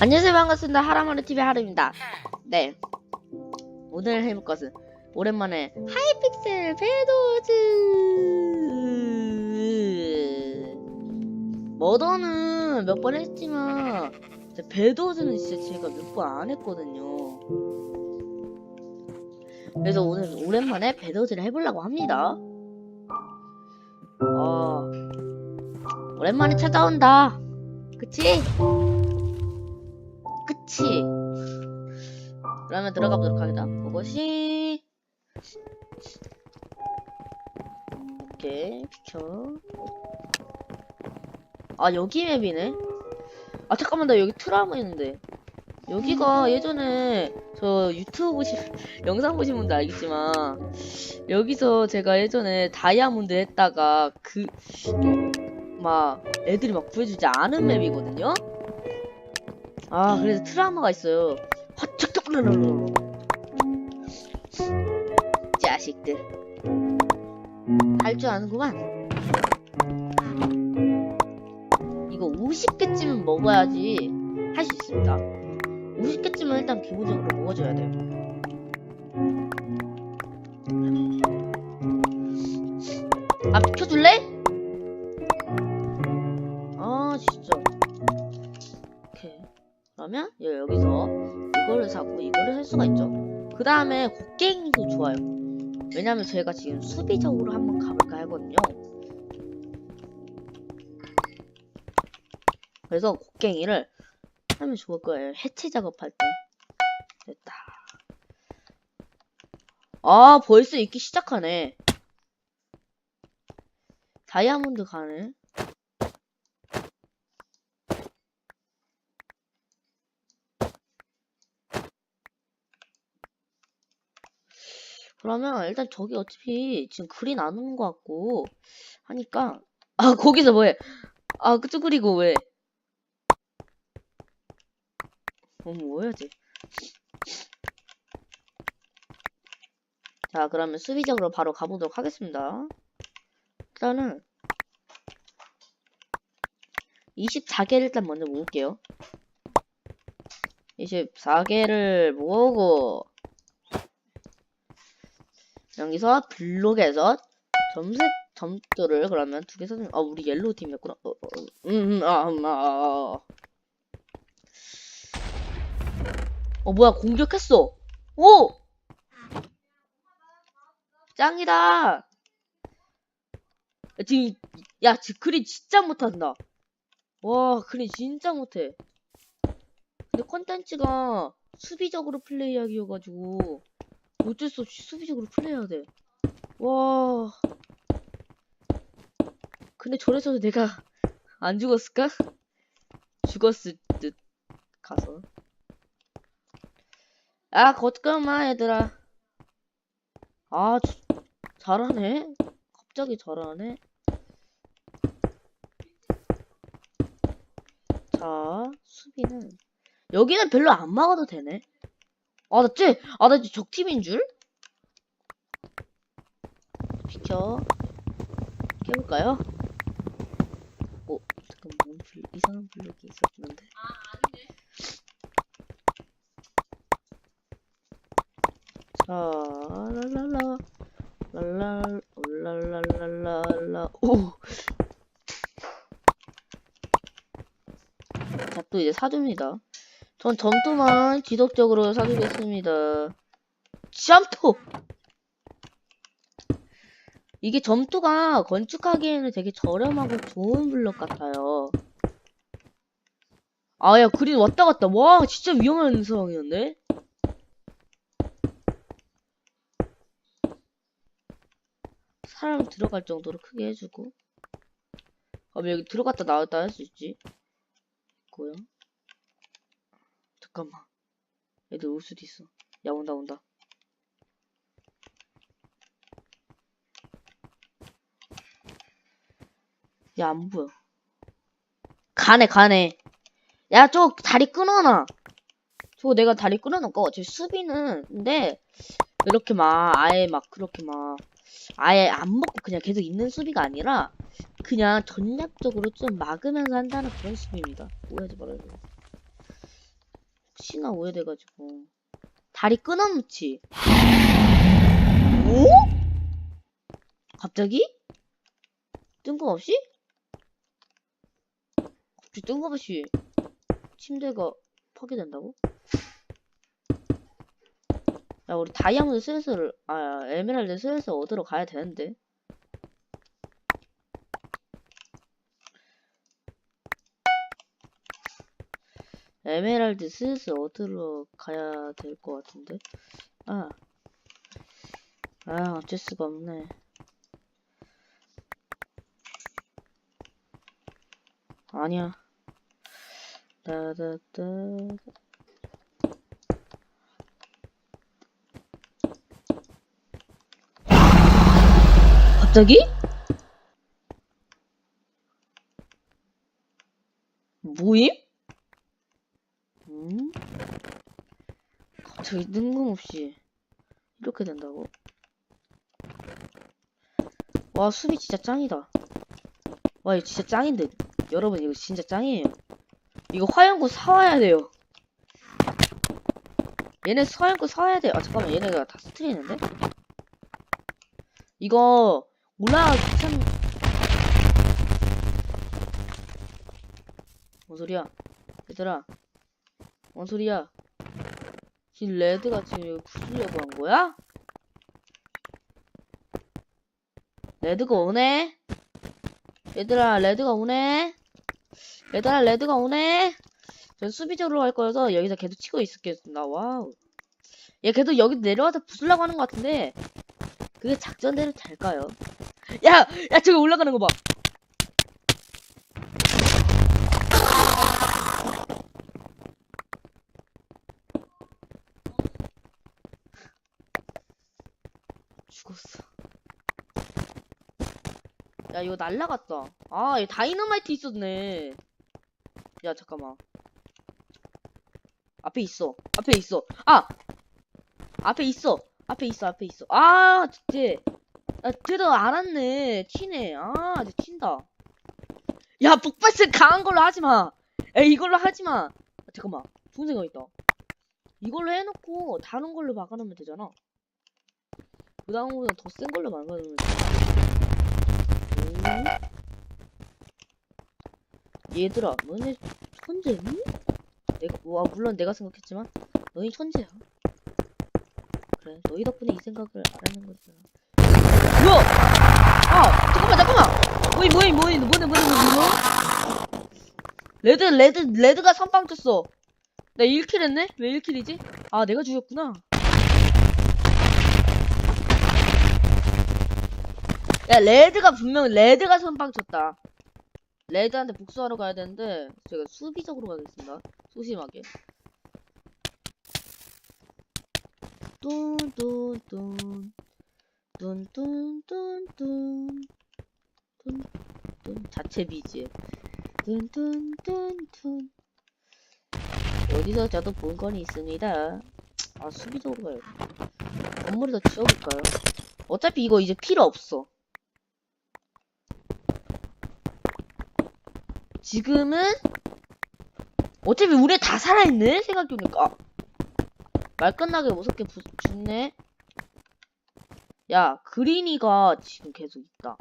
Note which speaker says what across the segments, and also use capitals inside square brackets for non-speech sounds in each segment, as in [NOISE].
Speaker 1: 안녕하세요. 반갑습니다. 하라마르 TV 하루입니다. 네. 오늘 해볼 것은 오랜만에 하이픽셀 배도즈. 머더는 몇 번 했지만 배도즈는 진짜 제가 몇 번 안 했거든요. 그래서 오늘 오랜만에 배도즈를 해보려고 합니다. 어 오랜만에 찾아온다. 그치? 그치? 그러면 들어가 보도록 하겠다. 그것이 오케이 비켜. 아 여기 맵이네. 아 잠깐만 나 여기 트라우마 있는데. 여기가 예전에 저 유튜브 보시 [LAUGHS] 영상 보신 분들 알겠지만 여기서 제가 예전에 다이아몬드 했다가 그 막 애들이 막 구해주지 않은 맵이거든요. 아 그래서 트라우마가 있어요. 헛척척르르르 자식들 할 줄 아는구만. 이거 50개쯤은 먹어야지 할 수 있습니다. 50개쯤은 일단 기본적으로 먹어줘야 돼요. 아 비켜줄래? 그러면 여- 여기서 이거를 사고 이거를 살 수가 있죠. 그 다음에 곡괭이도 좋아요. 왜냐면 저희가 지금 수비적으로 한번 가볼까 하거든요. 그래서 곡괭이를 하면 좋을 거예요. 해체 작업할 때. 됐다. 아, 벌써 있기 시작하네. 다이아몬드 가네. 그러면 일단 저기 어차피 지금 글이 나누는 것 같고 하니까 아 [LAUGHS] 거기서 뭐해? 아 그쪽 그리고 왜? 어, 뭐 해야지? 자 그러면 수비적으로 바로 가보도록 하겠습니다. 일단은 24개를 일단 먼저 모을게요. 24개를 모으고 여기서 블록에서 점색 점도를 그러면 두개 써주면 아 우리 옐로우 팀이었구나. 어, 어, 어. 음, 음, 아, 음, 아, 아, 뭐야 공격했어. 오! 짱이다. 야, 지금 야 지금 크린 진짜 못한다. 와 크린 진짜 못해. 근데 컨텐츠가 수비적으로 플레이하기여가지고 어쩔 수 없이 수비적으로 플레이해야 돼. 와. 근데 저래서도 내가 [LAUGHS] 안 죽었을까? 죽었을 듯 가서. 아, 걷까마 얘들아. 아, 주- 잘하네. 갑자기 잘하네. 자, 수비는 여기는 별로 안 막아도 되네. 아, 아, 나 이제 적팀인 줄? 비켜. 깨볼까요? 어, 잠깐, 뭔 블, 이상한 블록이 있었는데. 자, 랄랄라. 랄랄, 랄랄랄랄라. 오! 자, 또 이제 사줍니다. 전 점토만 지속적으로 사주겠습니다. 점토! 이게 점토가 건축하기에는 되게 저렴하고 좋은 블럭 같아요. 아, 야, 그린 왔다 갔다. 와, 진짜 위험한 상황이었네? 사람 들어갈 정도로 크게 해주고. 아, 왜 여기 들어갔다 나왔다 할 수 있지? 있고요. 잠깐만. 애들 올 수도 있어. 야, 온다, 온다. 야, 안 보여. 가네, 가네. 야, 저 다리 끊어놔. 저거 내가 다리 끊어놓고, 저 수비는, 근데, 이렇게 막, 아예 막, 그렇게 막, 아예 안 먹고 그냥 계속 있는 수비가 아니라, 그냥 전략적으로 좀 막으면서 한다는 그런 수비입니다. 오해하지 말아야 돼요. 혹시나 오해돼가지고 다리 끊어놓지 오? 갑자기? 뜬금없이? 갑자기 뜬금없이 침대가 파괴된다고? 야 우리 다이아몬드 슬슬 아 에메랄드 슬슬 얻으러 가야 되는데 에메랄드 슬슬 얻으러 가야 될 것 같은데? 아, 아 어쩔 수가 없네. 아니야. 따다따. 갑자기? 모임? 음? 갑자기 뜬금없이 이렇게 된다고? 와 수비 진짜 짱이다. 와 이거 진짜 짱인데. 여러분 이거 진짜 짱이에요. 이거 화염구 사와야 돼요. 얘네 화염구 사와야 돼요. 아 잠깐만 얘네가 다 스트리는데? 이거 올라가기 귀찮 뭔 소리야? 얘들아 뭔 소리야 지금 레드가 지금 여기 부수려고 한 거야? 레드가 오네? 얘들아 레드가 오네? 얘들아 레드가 오네? 전 수비적으로 갈 거여서 여기서 계속 치고 있을겠습니다 와우 얘 계속 여기 내려와서 부수려고 하는 것 같은데 그게 작전대로 될까요? 야! 야 저기 올라가는 거 봐! 죽었어. 야, 이거 날라갔다. 아, 여기 다이너마이트 있었네. 야, 잠깐만. 앞에 있어. 앞에 있어. 아! 앞에 있어. 앞에 있어. 앞에 있어. 아, 진짜. 아, 그래도 알았네. 튀네. 아, 이제 튄다. 야, 폭발스 강한 걸로 하지 마. 야, 이걸로 하지 마. 아, 잠깐만. 좋은 생각 있다. 이걸로 해놓고 다른 걸로 막아놓으면 되잖아. 그 다음보다 더 센 걸로. 음. 얘들아, 너네 천재니? 내가, 와, 물론 내가 생각했지만, 너희 천재야. 그래, 너희 덕분에 이 생각을 알아낸 거잖아. 뭐야! 아, 잠깐만, 잠깐만! 뭐이, 뭐이, 뭐이, 뭐네, 뭐네, 뭐네? 레드, 레드, 레드가 선빵 쳤어. 나 1킬 했네? 왜 1킬이지? 아, 내가 죽였구나. 야, 레드가 분명 레드가 선빵 쳤다. 레드한테 복수하러 가야 되는데 제가 수비적으로 가겠습니다. 소심하게. 뚠뚠뚠 뚠뚠뚠뚠 뚠뚠 자체 BGM 뚠뚠뚠뚠 어디서 저도 본 건이 있습니다. 아 수비적으로 가요. 건물을 더 지어볼까요? 어차피 이거 이제 필요 없어. 지금은 어차피 우리 다 살아있네 생각해보니까. 아, 말 끝나게 무섭게 부, 죽네. 야 그린이가 지금 계속 있다.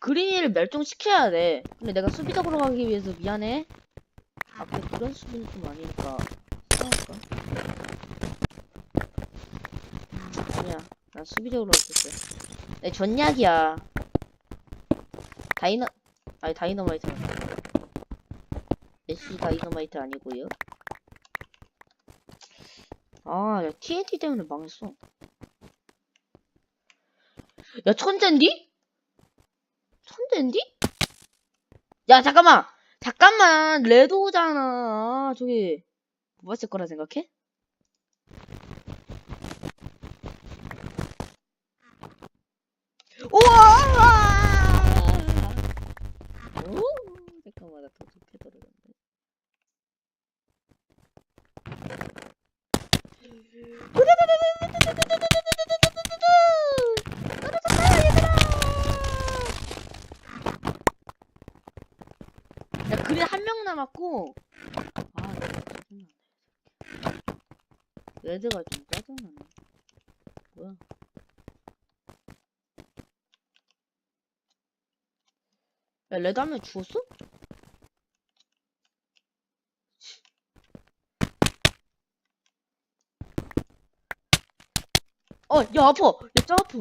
Speaker 1: 그린이를 멸종시켜야 돼. 근데 내가 수비적으로 가기 위해서 미안해. 앞에 그런 수비는 좀 아니니까. 아니야. 난 수비적으로 있어 내 전략이야. 다이너 아니 다이너마이트 애쉬 다이너마이트 아니고요 아, 야, TNT 때문에 망했어. 야, 천재인디? 천재인디? 야, 잠깐만! 잠깐만! 레도잖아. 저기, 뭐 봤을 거라 생각해? 우와! 레드가 좀 짜증나네. 뭐야? 야, 레드 한 명 죽었어? 치. 어, 야, 아파! 야, 짜 아파!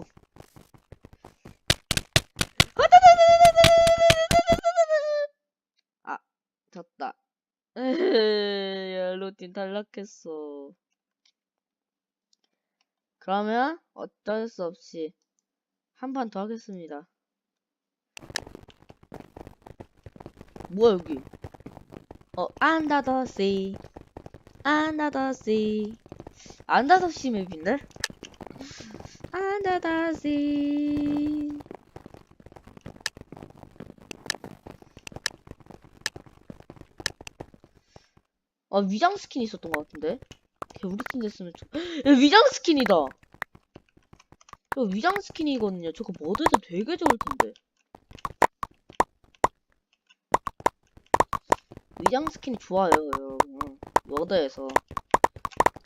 Speaker 1: 아, 졌다. [LAUGHS] 에헤, 옐로팀 탈락했어. 그러면 어쩔 수 없이 한 판 더 하겠습니다. 뭐야 여기? 어, under the sea, under 맵인데? under. 아 위장 스킨 있었던 것 같은데? 걔 우리 팀 됐으면 좋. 야 위장 스킨이다. 저 위장 스킨이거든요. 저거 머드에서 되게 좋을 텐데. 위장 스킨이 좋아요, 여러분. 머드에서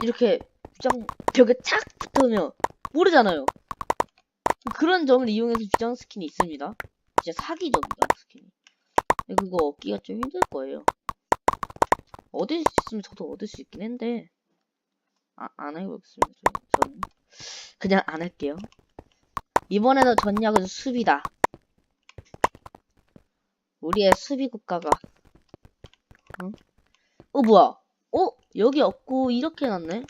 Speaker 1: 이렇게 위장 벽에 착 붙으면 모르잖아요. 그런 점을 이용해서 위장 스킨이 있습니다. 진짜 사기죠, 위장 스킨이. 그거 얻기가 좀 힘들 거예요. 얻을 수 있으면 저도 얻을 수 있긴 한데 아, 안 해보겠습니다. 저- 저는 그냥 안 할게요. 이번에는 전략은 수비다. 우리의 수비 국가가 어? 어 뭐야? 어 여기 없고 이렇게 해놨네.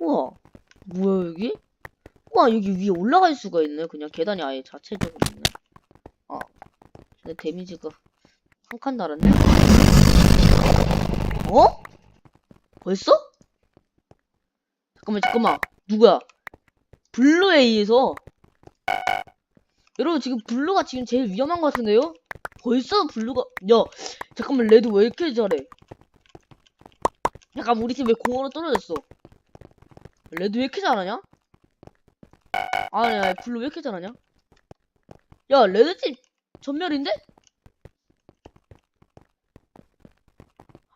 Speaker 1: 우와 뭐야 여기? 우와 여기 위에 올라갈 수가 있네. 그냥 계단이 아예 자체적으로 있네. 아 근데 데미지가 한 칸 달았네. 어? 벌써? 잠깐만, 잠깐만. 누구야? 블루에 의해서. 여러분, 지금 블루가 지금 제일 위험한 것 같은데요? 벌써 블루가, 야, 잠깐만, 레드 왜 이렇게 잘해? 잠깐, 우리 팀 왜 공으로 떨어졌어? 레드 왜 이렇게 잘하냐? 아니, 아니, 블루 왜 이렇게 잘하냐? 야, 레드 팀 전멸인데?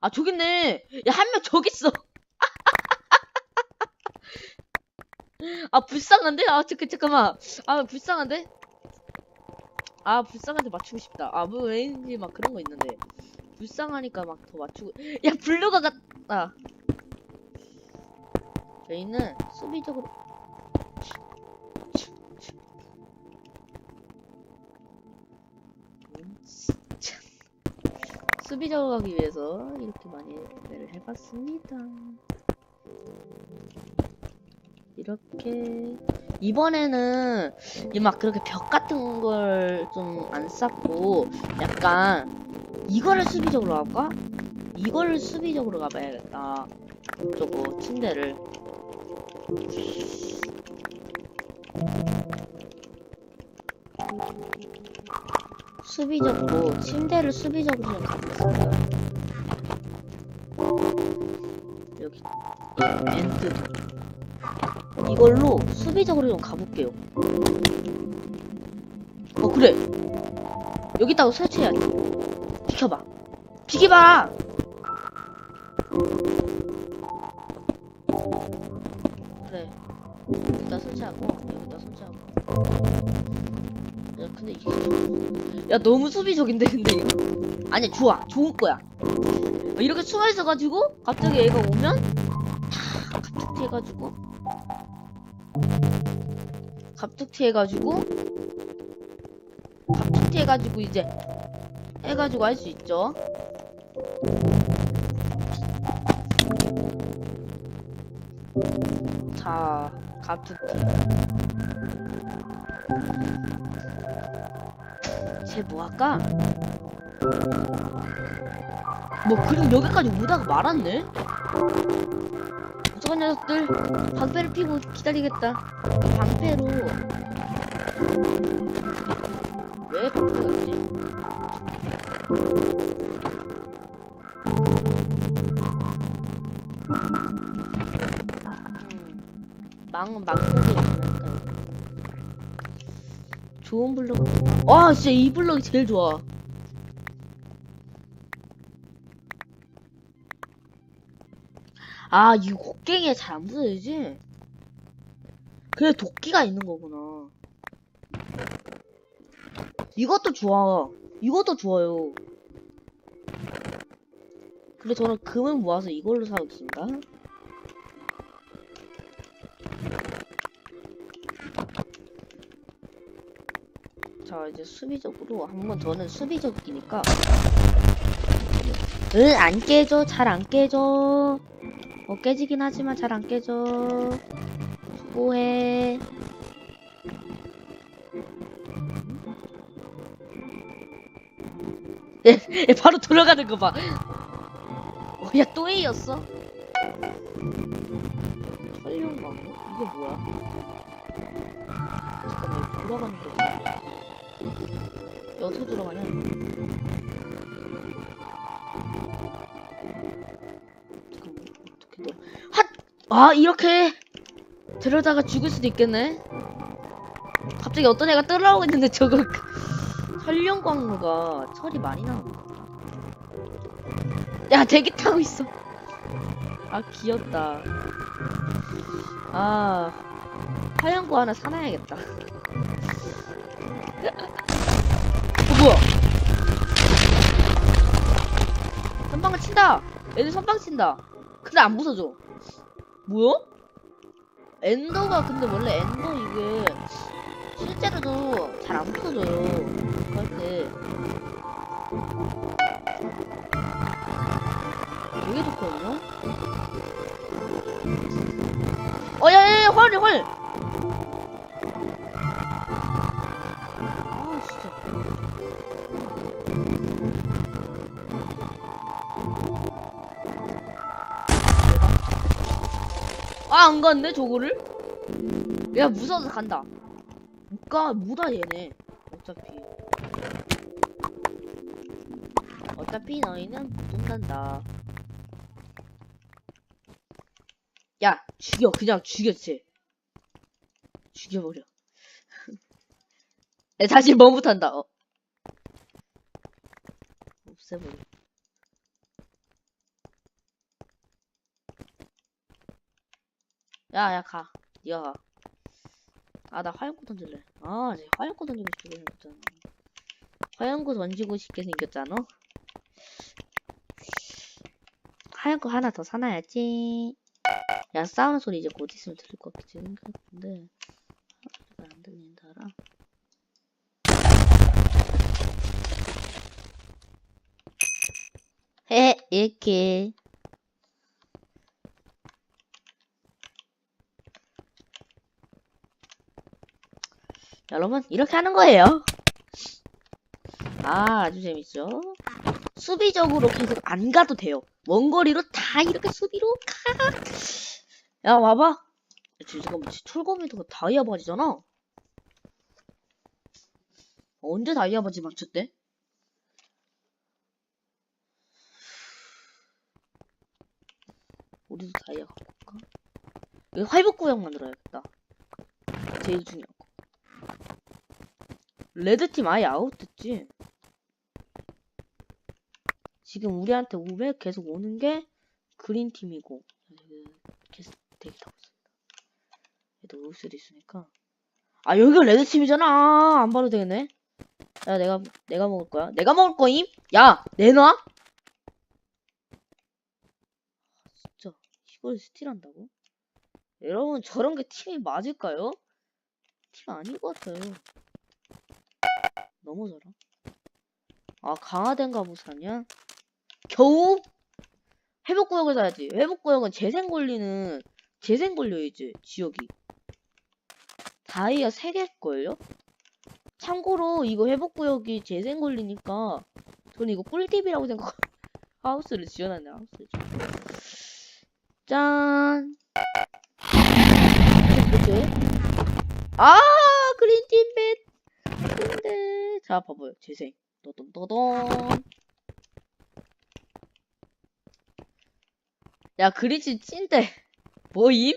Speaker 1: 아, 저기 있네. 야, 한 명 저기 있어. 아, 불쌍한데? 아, 잠깐, 잠깐만. 아, 불쌍한데? 아, 불쌍한데 맞추고 싶다. 아, 뭐, 왠지 막 그런 거 있는데. 불쌍하니까 막 더 맞추고. 야, 블루가 같다. 저희는 수비적으로. 수비적으로 가기 위해서 이렇게 많이 플레이를 해봤습니다. 이렇게 이번에는 이막 그렇게 벽 같은 걸 좀 안 쌓고 약간 이거를 수비적으로 할까? 이거를 수비적으로 가봐야겠다. 저거 침대를 수비적으로 침대를 수비적으로 좀 가보겠습니다. 여기 이 엔드 이걸로 수비적으로 좀 가볼게요. 어 그래 여기다가 설치해야 돼. 비켜봐. 비켜봐. 그래. 여기다 설치하고 여기다 설치하고. 야 근데 이게 야 너무 수비적인데 근데 이거. 아니 좋아 좋을 거야. 어, 이렇게 숨어 있어가지고 갑자기 얘가 오면 탁 갑툭튀 해가지고 갑툭튀 해가지고 갑툭튀 해가지고 이제 해가지고 할 수 있죠. 자, 갑툭튀. 쟤 뭐 할까? 뭐 그리고 여기까지 오다가 말았네? 녀석들 방패를 피고 기다리겠다. 방패로. 왜 방패가 있지? 음, 망은 망고도 있으니까. 좋은 블록은 와 진짜 이 블록이 제일 좋아 아, 이 곡괭이에 잘 안 부서지지? 그래, 도끼가 있는 거구나. 이것도 좋아. 이것도 좋아요. 그래, 저는 금을 모아서 이걸로 사겠습니다. 자, 이제 수비적으로 한번 저는 수비적이니까. 으, 안 깨져. 잘 안 깨져. 어, 깨지긴 하지만 잘 안 깨져. 수고해. 얘, [LAUGHS] 얘 바로 돌아가는 거 봐. 어, 야, 또 A였어? 설령가? 이게 뭐야? 잠깐만, 돌아가는 거. 야, 어떻게 돌아가냐? 아, 이렇게! 들어다가 죽을 수도 있겠네? 갑자기 어떤 애가 떠나오고 있는데 저거 설령 광고가 철이 많이 나온다. 야, 대기 타고 있어. 아, 귀엽다. 아, 화양구 하나 사놔야겠다. 어, 뭐야? 선방을 친다! 애들 선방 친다! 근데 안 부서져. 뭐야? 엔더가 근데 원래 엔더 이게 실제로도 잘 안 부서져요. 때. 되게 좋거든요? 어, 야, 야, 야, 활, 활! 안 갔네, 저거를? 야, 무서워서 간다. 못 가, 못와 얘네. 어차피. 어차피 너희는 못 간다. 야, 죽여, 그냥 쟤. 죽여버려. [LAUGHS] 야, 다시 뭐부터 한다, 어. 없애버려. 야, 야, 가. 니가 가. 아, 나 화염구 던질래. 아, 이제 화염구 던지고 싶게 생겼잖아. 화염구 던지고 싶게 생겼잖아. 화염구 하나 더 사놔야지. 야, 싸우는 소리 이제 곧 있으면 들릴 것 같지. 근데, 소리가 안 들린다라. 헤, 이렇게. 여러분, 이렇게 하는 거예요. 아, 아주 재밌죠? 수비적으로 계속 안 가도 돼요. 원거리로 다 이렇게 수비로 가. 야, 와봐. 야, 지금 잠깐만, 톨거미도가 다이아 바지잖아? 언제 다이아 바지 맞췄대? 우리도 다이아 갖고 올까? 이거 활복 구역 만들어야겠다. 제일 중요한 거. 레드팀 아예 아웃됐지? 지금 우리한테 500 계속 오는 게 그린팀이고 계속 대기 타고 있습니다. 얘도 올 수도 있으니까 아 여기가 레드팀이잖아 안 봐도 되겠네 야 내가 내가 먹을 거야 내가 먹을 거임? 야 내놔? 진짜 이걸 스틸한다고? 여러분 저런 게 팀이 맞을까요? 팀 아닌 것 같아요 너무 잘하 아 강화된 가부사냐? 겨우 회복구역을 사야지. 회복구역은 재생 걸리는 재생 걸려야지 지역이. 다이아 3개일걸요? 참고로 이거 회복구역이 재생 걸리니까 저는 이거 꿀팁이라고 생각 하우스를 지어놨네 하우스를 짠 뭐지? 아 그린팀 뱃 근데 자 봐봐요 재생. 또돈또돈. 야 그리지 찐데. [LAUGHS] 뭐임?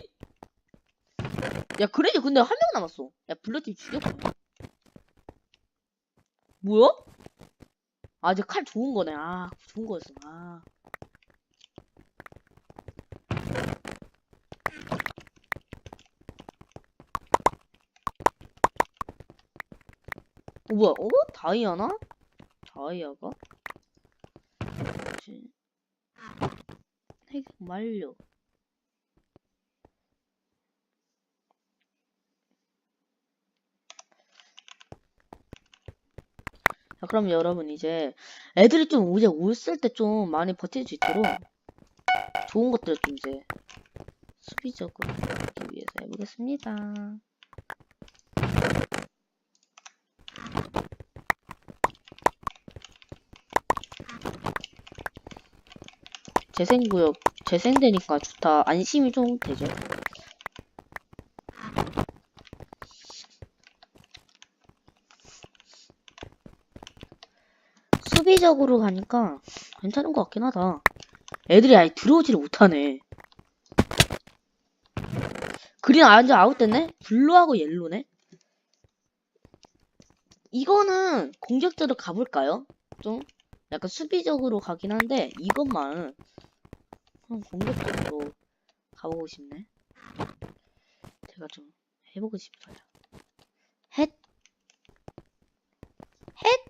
Speaker 1: 야 그리지 근데 한 명 남았어. 야 블루팀 죽였구나 뭐야? 아 이제 칼 좋은 거네. 아 좋은 거였어. 아 어, 뭐야? 어? 다이아나? 다이아가? 뭐지? 핵 완료. 자, 그럼 여러분 이제 애들이 좀 이제 올쓸 때 좀 많이 버틸 수 있도록 좋은 것들을 좀 이제 수비적으로 하기 위해서 해보겠습니다. 재생구역 재생되니까 좋다. 안심이 좀 되죠. 수비적으로 가니까 괜찮은 것 같긴 하다. 애들이 아예 들어오지를 못하네. 그린 완전 아웃됐네? 블루하고 옐로네? 이거는 공격적으로 가볼까요? 좀 약간 수비적으로 가긴 한데 이것만 좀 공격적으로 가보고 싶네. 제가 좀 해보고 싶어요. 헷! 헷!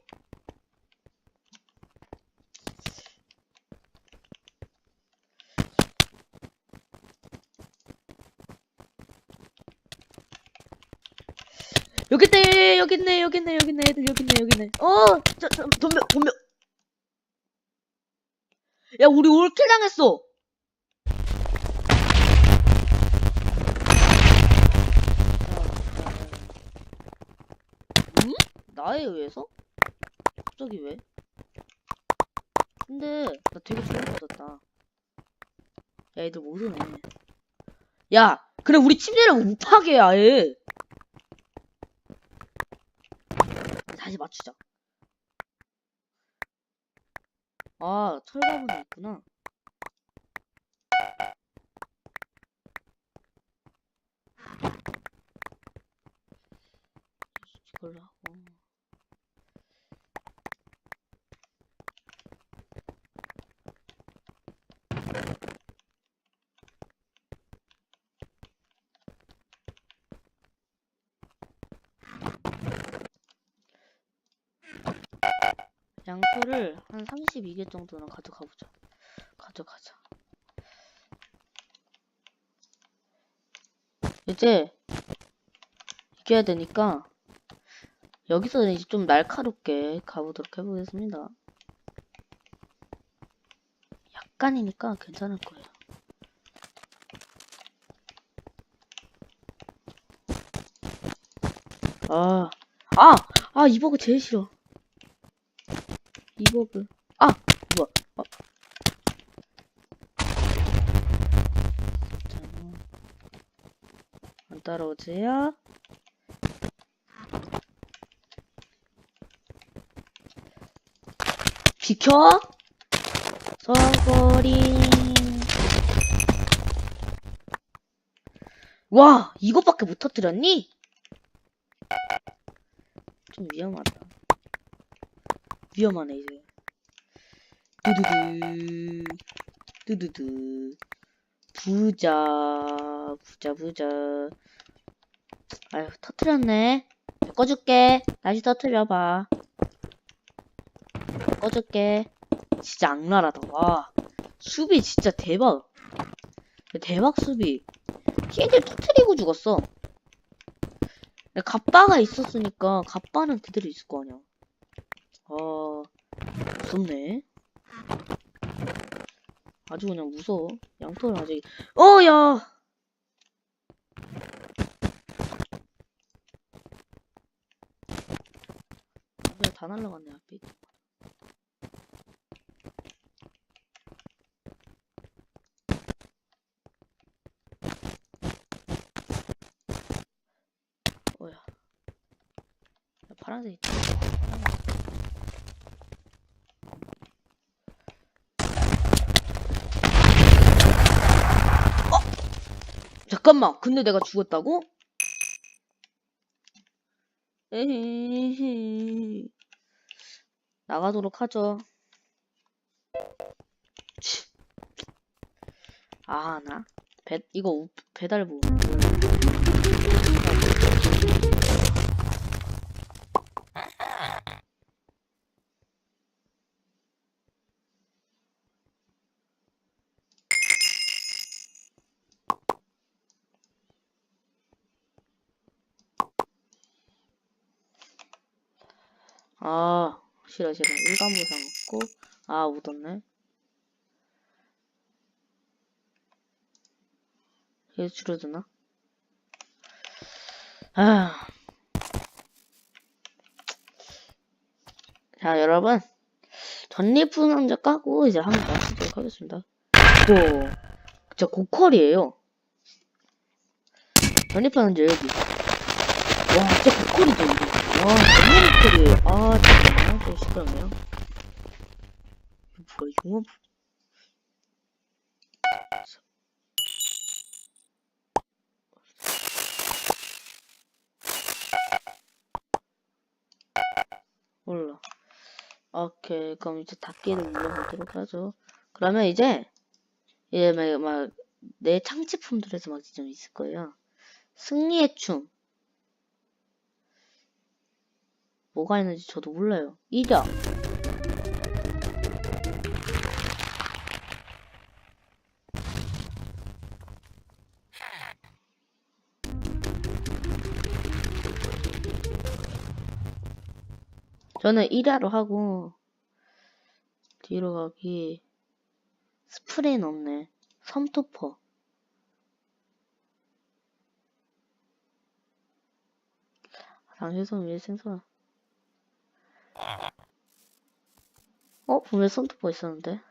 Speaker 1: 여기 있네, 여기 있네, 여기 있네, 여기 있네, 애들 여기 있네, 여기 있네. 어, 저, 저, 덤벼, 덤벼. 야, 우리 올킬 당했어. 응? 나에 의해서? 갑자기 왜? 근데 나 되게. 야, 애들 못 오네. 야, 그래 우리 침대를 못하게 해, 아예. 다시 맞추자. 아, 철가분이 있구나. 이걸로 하고. 양털을 한 32개 정도는 가져가 보자. 가져가자. 이제 이겨야 되니까 여기서는 이제 좀 날카롭게 가보도록 해보겠습니다. 약간이니까 괜찮을 거예요. 아, 아, 아, 이 버그 제일 싫어. 이 버그. 아, 뭐야? 어. 자, 안 따라오세요? 비켜! 서거리. 와, 이것밖에 못 터뜨렸니? 좀 위험하다. 위험하네, 이제. 두두두. 두두두. 부자. 부자, 부자. 아휴, 터뜨렸네. 꺼줄게. 다시 터뜨려봐. 꺼줄게. 진짜 악랄하다. 와. 수비 진짜 대박. 대박 수비. 걔들 터뜨리고 죽었어. 갑바가 있었으니까 갑바는 그대로 있을 거 아니야. 아, 무섭네. 아주 그냥 무서워. 양털 아직. 어, 야! 그냥 다 날라갔네, 앞에. 뭐야. 야, 파란색 있다. 파란색. 잠깐만, 근데 내가 죽었다고? 에헤헤. 나가도록 하죠. 치. 아, 나? 배, 이거 우- 배달부. 아, 싫어, 싫어. 일반부상 없고, 아, 묻었네. 얘 줄어드나? 아. 자, 여러분. 전리품 남자 까고 이제 한번 마치도록 하겠습니다. 또, 진짜 고퀄이에요. 전리품 남자 여기. 와, 진짜 고퀄이죠, 이거. 와, 너무 고퀄이에요. 아, 잠깐만요. 좀 시끄럽네요. 뭐야, 융합. 몰라. 오케이, 그럼 이제 닫기를 눌러보도록 하죠. 그러면 이제, 이제 막, 막, 내 창제품들에서 막 좀 있을 거예요. 승리의 춤. 뭐가 있는지 저도 몰라요. 이력. 저는 1화로 하고, 뒤로 가기, 스프레이는 없네. 섬토퍼. 당신손 위에 생선. 어? 분명 손톱보 있었는데.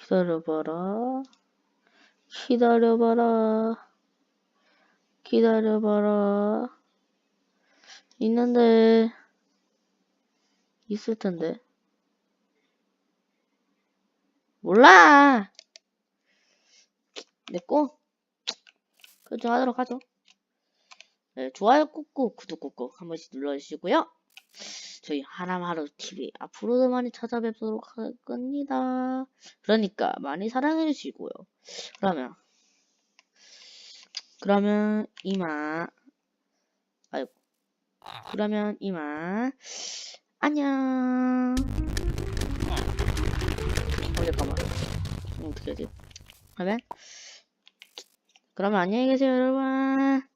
Speaker 1: 기다려봐라. 기다려봐라. 기다려봐라. 있는데. 있을 텐데. 몰라! 내꺼 결정하도록 하죠. 네, 좋아요 꾹꾹, 구독 꾹꾹 한 번씩 눌러주시고요. 저희 하나마루 TV 앞으로도 많이 찾아뵙도록 할 겁니다. 그러니까 많이 사랑해주시고요. 그러면 그러면 이만 아이고 그러면 이만 안녕. 어, 잠깐만. 음, 어떻게 하지? 그러면 그러면 안녕히 계세요, 여러분.